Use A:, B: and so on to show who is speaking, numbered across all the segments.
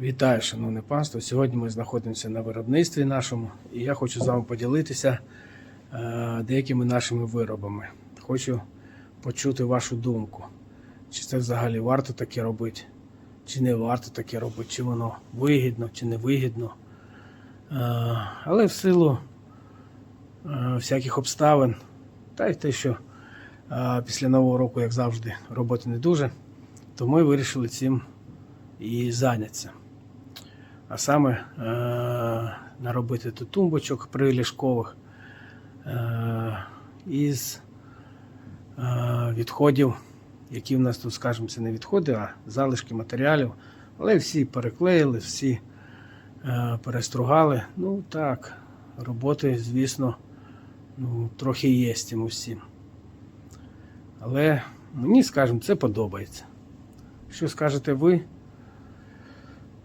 A: Вітаю, шановне панство. Сьогодні ми знаходимося на виробництві нашому, і я хочу з вами поділитися е, деякими нашими виробами. Хочу почути вашу думку. Чи це взагалі варто таке робити, чи не варто таке робити, чи воно вигідно, чи не вигідно. Е, але в силу е, всяких обставин, та й те, що після нового року, як завжди, роботи не дуже, то ми вирішили цим і зайнятися. А саме е- наробити тут тумбочок приліжкових е- із е- відходів, які в нас тут, скажімо, це не відходи, а залишки матеріалів. Але всі переклеїли, всі е- перестругали. Ну так, роботи, звісно, ну, трохи є з цим усім. Але мені, скажімо, це подобається. Що скажете ви?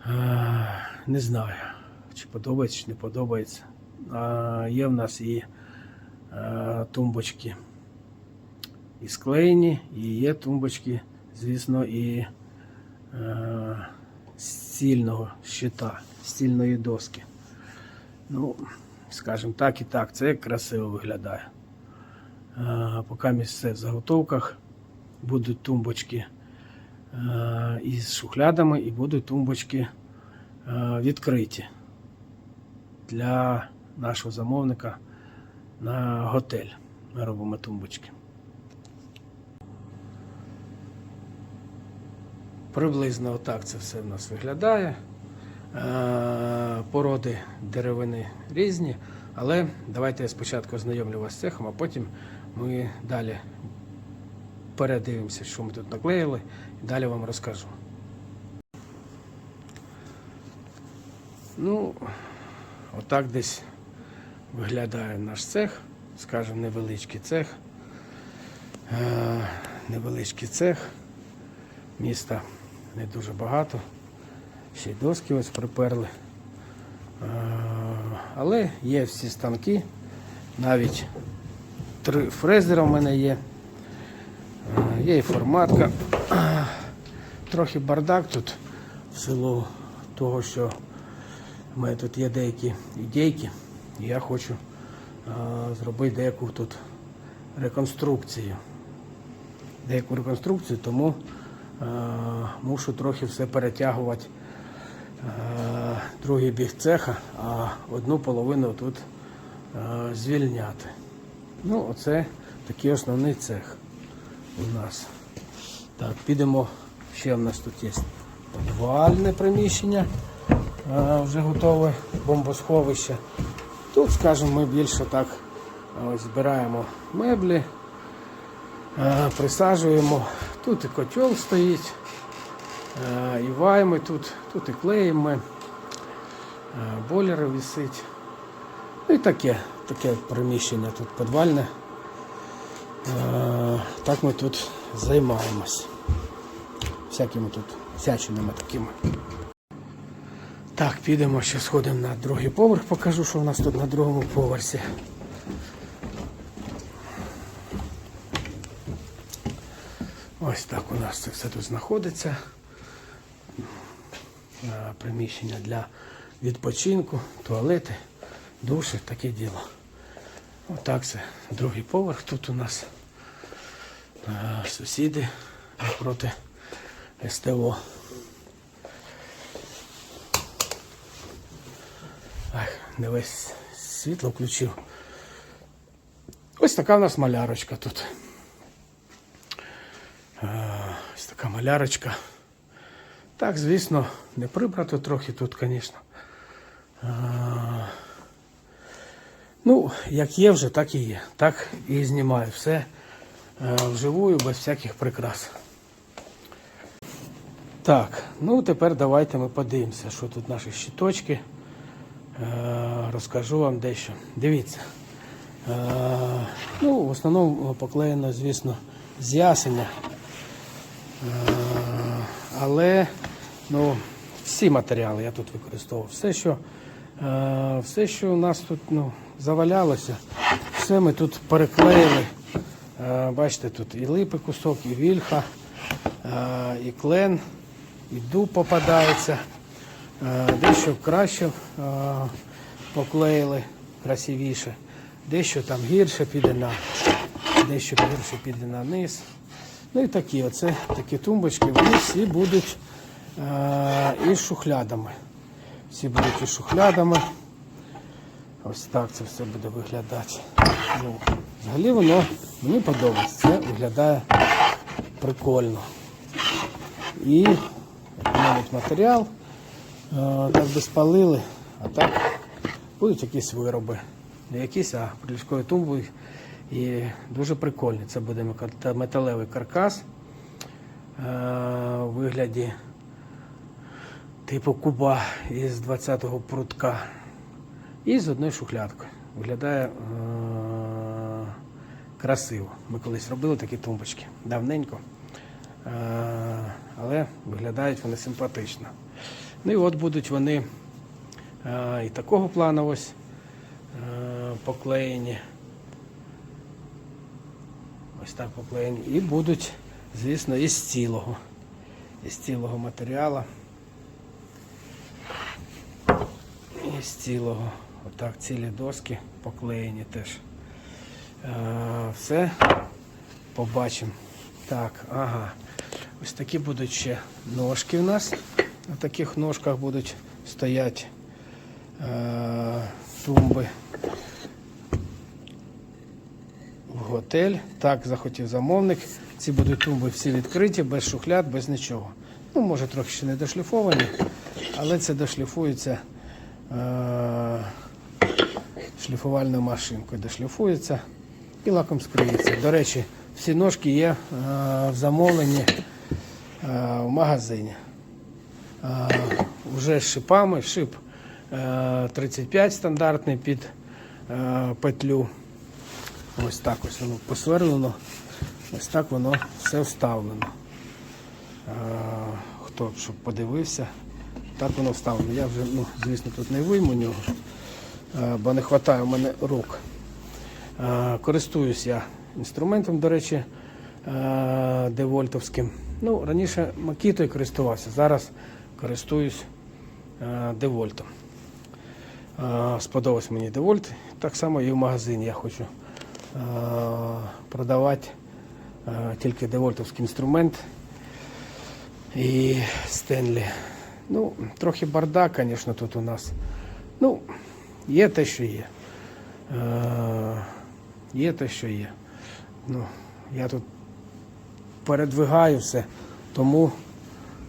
A: Е, Не знаю, чи подобається, чи не подобається. А, Є в нас і е, тумбочки і склеєні, і є тумбочки, звісно, і е, стільного щита, стільної доски. Ну, скажімо так і так, це красиво виглядає. Е, Поки місце в заготовках будуть тумбочки із шухлядами і будуть тумбочки відкриті для нашого замовника на готель. Ми робимо тумбочки. Приблизно отак це все в нас виглядає. Е, Породи деревини різні, але давайте я спочатку ознайомлю вас з цехом, а потім ми далі передивимося, що ми тут наклеїли, і далі вам розкажу. Ну, отак десь виглядає наш цех, скажімо, невеличкий цех. Е, невеличкий цех. Міста не дуже багато. Ще й доски ось приперли. Е, але є всі станки, навіть три фрезера в мене є. Е, Є і форматка. Трохи бардак тут в силу того, що в мене тут є деякі ідейки, і я хочу е, зробити деяку тут реконструкцію. Деяку реконструкцію, тому е, мушу трохи все перетягувати е, другий біг цеха, а одну половину тут е, звільняти. Ну, оце такий основний цех у нас. Так, підемо. Ще в нас тут є підвальне приміщення, вже готове бомбосховище. Тут, скажімо, ми більше так ось, збираємо меблі, присаджуємо. Тут і котел стоїть, і вайми тут, тут і клеїмо, бойлери висить. Ну і таке, таке приміщення тут підвальне. Е, Так ми тут займаємось. Всякими тут всячинами такими. Так, підемо ще сходимо на другий поверх, покажу, що у нас тут на другому поверсі. Ось так у нас це все тут знаходиться. Приміщення для відпочинку, туалети, душі, таке діло. Отак це другий поверх. Тут у нас е, сусіди проти СТО. Не весь світло включив. Ось така в нас малярочка тут. Ось така малярочка. Так, звісно, не прибрато трохи тут, звісно. Ну, як є вже, так і є. Так і знімаю все вживую, без всяких прикрас. Так, ну тепер давайте ми подивимося, що тут наші щиточки. Е, розкажу вам дещо. Дивіться. Е, ну, в основному поклеєно, звісно, з ясеня. Е, але ну, всі матеріали я тут використовував. Все, що, е, все, що у нас тут ну, завалялося, все ми тут переклеїли. Е, бачите, тут і липи кусок, і вільха, е, і клен, і дуб попадається. Е, Дещо краще е, поклеїли красивіше, дещо там гірше піде на, дещо гірше піде на низ. Ну і такі, оце такі тумбочки, вони всі будуть е, із шухлядами. Всі будуть із шухлядами. Ось так це все буде виглядати. Ну, взагалі воно мені подобається. Це виглядає прикольно. І економить матеріал. Е, Так би спалили, а так будуть якісь вироби. Не якісь, а приліжкові тумби. І дуже прикольні. Це буде металевий каркас е, у вигляді типу куба із 20-го прутка. І з одною шухлядкою. Виглядає е- красиво. Ми колись робили такі тумбочки давненько. Е- але виглядають вони симпатично. Ну і от будуть вони е- і такого плану ось е- поклеєні. Ось так поклеєні. І будуть, звісно, із цілого. Із цілого матеріалу. Із цілого. Отак цілі доски поклеєні теж. Е, все побачимо. Так, ага. Ось такі будуть ще ножки у нас. На таких ножках будуть стояти е, тумби в готель. Так захотів замовник. Ці будуть тумби всі відкриті, без шухляд, без нічого. Ну, може, трохи ще не дошліфовані, але це дошліфується е, шліфувальною машинкою. Дошліфується і лаком скриється. До речі, всі ножки є е, в замовленні е, в магазині. Е, Уже з шипами, шип е, 35 стандартний під петлю. Ось так ось воно посверлено. Ось так воно все вставлено. Хто б щоб подивився, так воно вставлено. Я вже, ну, звісно, тут не вийму нього, е, бо не вистачає у мене рук. Е, Користуюсь я інструментом, до речі, е, девольтовським. Ну, раніше макітою користувався, зараз користуюсь е, девольтом. Е, Сподобався мені девольт. Так само і в магазині я хочу е, продавати тільки девольтовський інструмент і Стенлі. Ну, трохи бардак, звісно, тут у нас. Ну, є те, що є. Є те, що є. Ну, я тут передвигаю все, тому,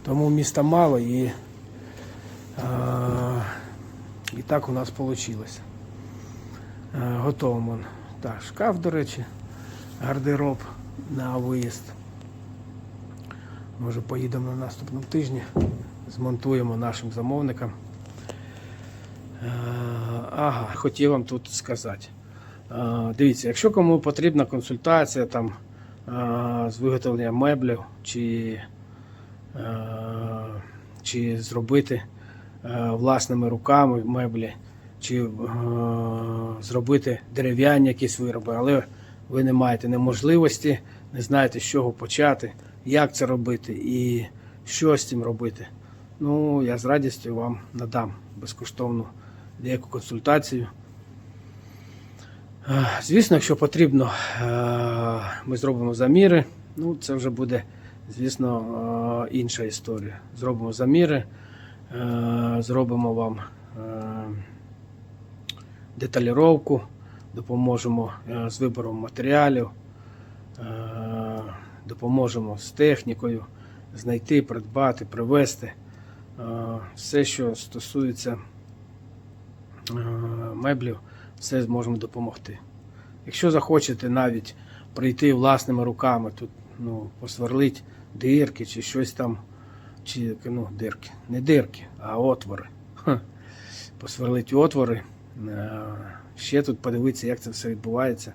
A: тому міста мало і, е, і так у нас вийшло. Готовимо. Так, шкаф, до речі, гардероб на виїзд. Може поїдемо на наступному тижні, змонтуємо нашим замовникам. Ага, хотів вам тут сказати. Дивіться, якщо кому потрібна консультація там, з виготовлення меблів чи, чи зробити е, власними руками меблі, чи е, зробити дерев'яні якісь вироби, але ви не маєте неможливості, не знаєте, з чого почати, як це робити і що з цим робити. Ну, я з радістю вам надам безкоштовну деяку консультацію. Е, Звісно, якщо потрібно, е, ми зробимо заміри. Ну, це вже буде, звісно, е, інша історія. Зробимо заміри, е, зробимо вам е, деталіровку, допоможемо з вибором матеріалів, допоможемо з технікою знайти, придбати, привезти. Все, що стосується меблів, все зможемо допомогти. Якщо захочете навіть прийти власними руками, тут ну, посверлить дирки чи щось там, чи ну, дирки, не дирки, а отвори. Ха. Посверлить отвори. Е, Ще тут подивитися, як це все відбувається.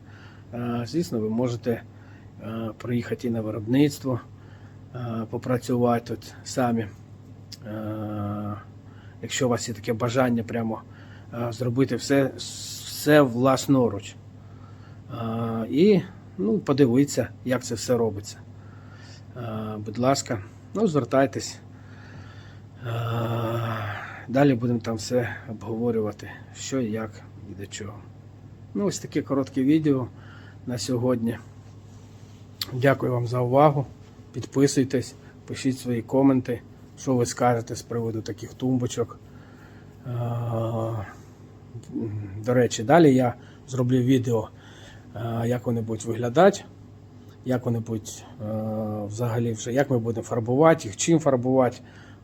A: Е, Звісно, ви можете е, приїхати на виробництво, попрацювати тут самі. Якщо у вас є таке бажання прямо зробити все, все власноруч. І ну, подивитися, як це все робиться. Будь ласка, ну, звертайтесь. Далі будемо там все обговорювати, що і як і до чого. Ну, ось таке коротке відео на сьогодні. Дякую вам за увагу. Підписуйтесь, пишіть свої коменти, що ви скажете з приводу таких тумбочок. До речі, далі я зроблю відео, як вони будуть виглядати, як вони е, взагалі вже, як ми будемо фарбувати їх, чим фарбувати.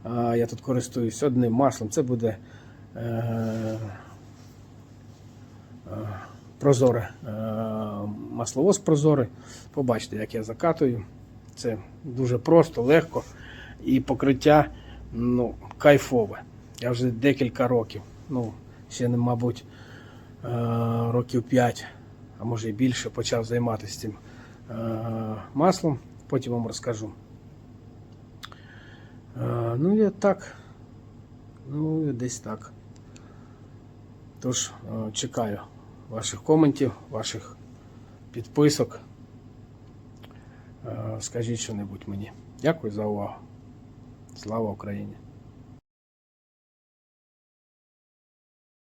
A: Е, Я тут користуюсь одним маслом. Це буде е, прозоре, масловоз прозорий. Побачите, як я закатую. Це дуже просто, легко і покриття ну, кайфове. Я вже декілька років, ну, ще, мабуть, років 5, а може і більше, почав займатися цим маслом. Потім вам розкажу. Е, Ну і так. Ну, десь так. Тож, е, чекаю ваших коментів, ваших підписок. Е, Скажіть що-небудь мені. Дякую за увагу. Слава Україні!